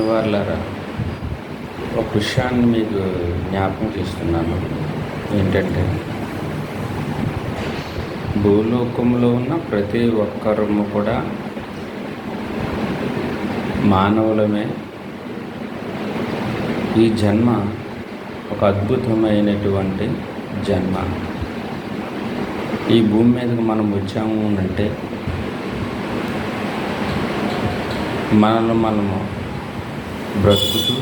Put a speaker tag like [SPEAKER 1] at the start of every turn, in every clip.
[SPEAKER 1] దేవుని వారులారా ఒక విషయాన్ని మీకు జ్ఞాపకం చేస్తున్నాను. ఏంటంటే భూలోకంలో ఉన్న ప్రతి ఒక్కరము కూడా మానవులమే. ఈ జన్మ ఒక అద్భుతమైనటువంటి జన్మ. ఈ భూమి మీదకి మనం వచ్చాము అంటే మనల్ని మనము బ్రతుకుతూ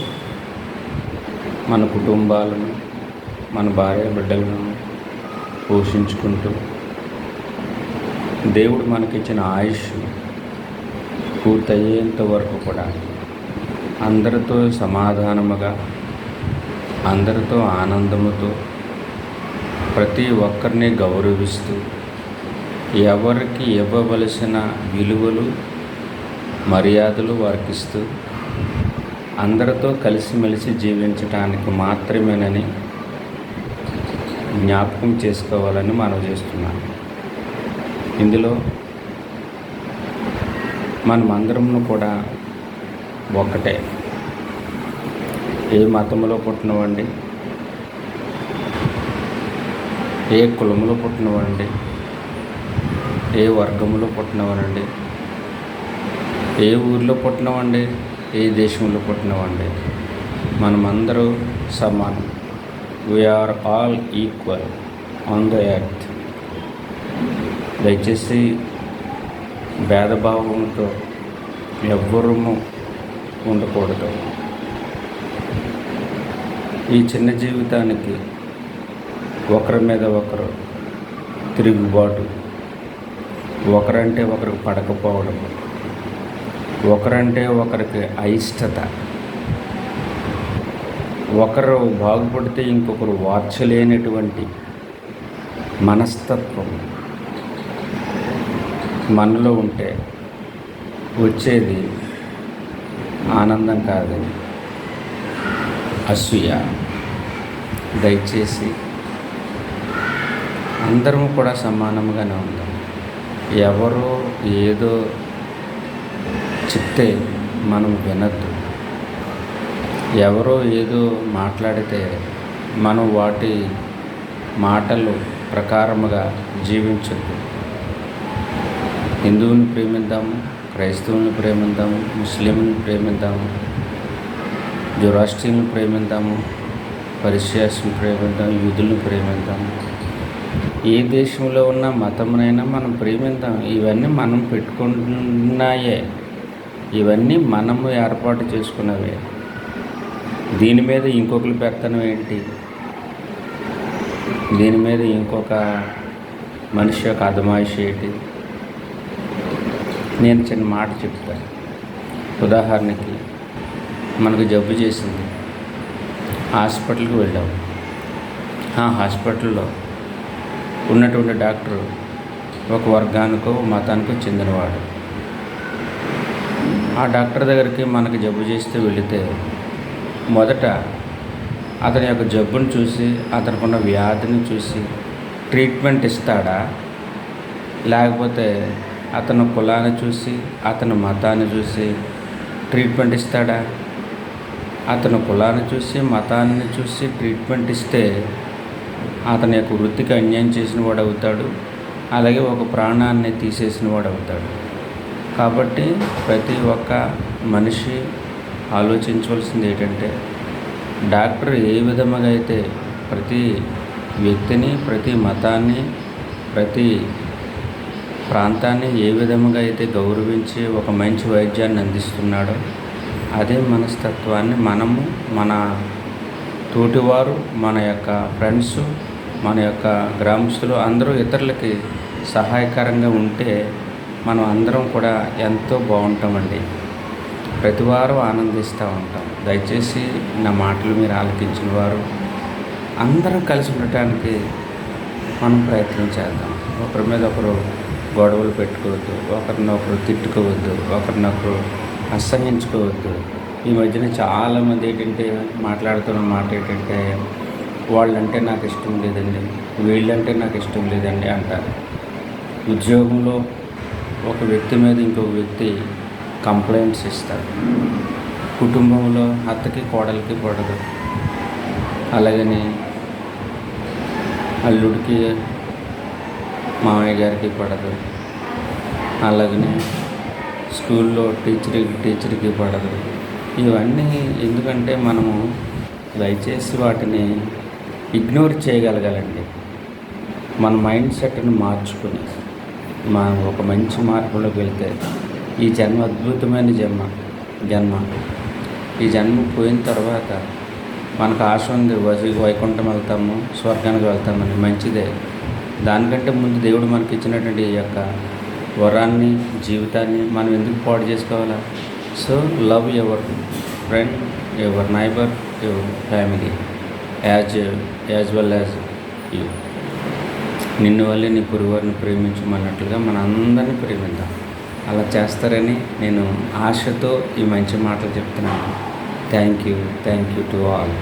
[SPEAKER 1] మన కుటుంబాలను మన భార్య బిడ్డలను పోషించుకుంటూ దేవుడు మనకిచ్చిన ఆయుష్ పూర్తయ్యేంత వరకు కూడా అందరితో సమాధానముగా అందరితో ఆనందముతో ప్రతి ఒక్కరిని గౌరవిస్తూ ఎవరికి ఇవ్వవలసిన విలువలు మర్యాదలు వారికిస్తూ అందరితో కలిసిమెలిసి జీవించటానికి మాత్రమేనని జ్ఞాపకం చేసుకోవాలని మనం చేస్తున్నాం ఇందులో మనమందరము కూడా ఒక్కటే. ఏ మతంలో పుట్టినవండి ఏ కులంలో పుట్టినవండి ఏ వర్గంలో పుట్టినవనండి ఏ ఊరిలో పుట్టినవండి ఏ దేశంలో పుట్టినవండి మనమందరూ సమానం. We are all equal on the earth దయచేసి భేదభావంతో ఎవ్వరము ఉండకూడదు. ఈ చిన్న జీవితానికి ఒకరి మీద ఒకరు తిరుగుబాటు ఒకరంటే ఒకరికి పడకపోవడం ఒకరంటే ఒకరికి అయిష్టత. ఒకరు బాగుపడితే ఇంకొకరు వార్చలేనటువంటి మనస్తత్వం మనలో ఉంటే వచ్చేది ఆనందం కాదు అసూయ. దయచేసి అందరం కూడా సమానంగానే ఉందాం. ఎవరో ఏదో చెప్తే మనం వినద్దు. ఎవరో ఏదో మాట్లాడితే మనం వాటి మాటలు ప్రకారముగా జీవించద్దు. హిందువుని ప్రేమిద్దాము క్రైస్తవుని ప్రేమిద్దాము ముస్లింని ప్రేమిద్దాము జురాష్ట్రీని ప్రేమిద్దాము పరిశ్యాసుని ప్రేమిద్దాం యూదులను ప్రేమిద్దాము ఏ దేశంలో ఉన్న మతమునైనా మనం ప్రేమిద్దాం. ఇవన్నీ మనం పెట్టుకుంటున్నాయే ఇవన్నీ మనము ఏర్పాటు చేసుకున్నవే. దీని మీద ఇంకొకరు పెత్తనం ఏంటి? దీని మీద ఇంకొక మనిషి యొక్క అదమాయిషి ఏంటి? నేను చిన్న మాట చెప్తాను. ఉదాహరణకి మనకు జబ్బు చేసింది. హాస్పిటల్కి వెళ్ళాము ఆ హాస్పిటల్లో ఉన్నటువంటి డాక్టరు ఒక వర్గానికో మతానికో చెందినవాడు. ఆ డాక్టర్ దగ్గరికి మనకి జబ్బు చేస్తే వెళితే మొదట అతని యొక్క జబ్బును చూసి అతనికున్న వ్యాధిని చూసి ట్రీట్మెంట్ ఇస్తాడా? లేకపోతే అతను కులాన్ని చూసి అతని మతాన్ని చూసి ట్రీట్మెంట్ ఇస్తాడా? అతను కులాన్ని చూసి మతాన్ని చూసి ట్రీట్మెంట్ ఇస్తే అతని యొక్క వృత్తికి అన్యాయం చేసిన వాడు అవుతాడు. అలాగే ఒక ప్రాణాన్ని తీసేసిన వాడు అవుతాడు. కాబట్టి ప్రతి ఒక్క మనిషి ఆలోచించవలసింది ఏంటంటే డాక్టర్ ఏ విధముగా అయితే ప్రతి వ్యక్తిని ప్రతి మతాన్ని ప్రతి ప్రాంతాన్ని ఏ విధముగా అయితే గౌరవించి ఒక మంచి వైద్యాన్ని అందిస్తున్నాడో అదే మనస్తత్వాన్ని మనము మన తోటివారు మన యొక్క ఫ్రెండ్స్ మన యొక్క గ్రామస్తులు అందరూ ఇతరులకి సహాయకరంగా ఉంటే మనం అందరం కూడా ఎంతో బాగుంటామండి. ప్రతివారం ఆనందిస్తూ ఉంటాం. దయచేసి నా మాటలు మీరు ఆలకించిన వారు అందరం కలిసి ఉండటానికి మనం ప్రయత్నం చేద్దాం. ఒకరి మీద ఒకరు గొడవలు పెట్టుకోవద్దు ఒకరినొకరు తిట్టుకోవద్దు ఒకరినొకరు అసహించుకోవద్దు. ఈ మధ్యన చాలామంది ఏంటంటే మాట్లాడుతున్న మాట ఏంటంటే వాళ్ళంటే నాకు ఇష్టం లేదండి వీళ్ళంటే నాకు ఇష్టం లేదండి అంటారు. ఉద్యోగంలో ఒక వ్యక్తి మీద ఇంకొక వ్యక్తి కంప్లైంట్స్ ఇస్తారు. కుటుంబంలో అత్తకి కోడలికి పడదు అలాగని అల్లుడికి మామయ్య గారికి పడదు అలాగనే స్కూల్లో టీచర్కి టీచర్కి పడదు ఇవన్నీ ఎందుకంటే మనము దయచేసి వాటిని ఇగ్నోర్ చేయగలగాలండి. మన మైండ్ సెట్ని మార్చుకుని మనం ఒక మంచి మార్పులోకి వెళ్తే ఈ జన్మ అద్భుతమైన జన్మ జన్మ. ఈ జన్మ పోయిన తర్వాత మనకు ఆశ ఉంది వై వైకుంఠం వెళ్తాము స్వర్గానికి వెళ్తామని. మంచిదే. దానికంటే ముందు దేవుడు మనకి ఇచ్చినటువంటి ఈ యొక్క వరాన్ని జీవితాన్ని మనం ఎందుకు పాడు చేసుకోవాలా? So love your friend your neighbour your family as as well as you. నిన్ను వల్లే నీ పురువారిని ప్రేమించమన్నట్లుగా మన అందరినీ ప్రేమిద్దాం. అలా చేస్తారని నేను ఆశతో ఈ మంచి మాటలు చెప్తున్నాను. Thank you thank you to all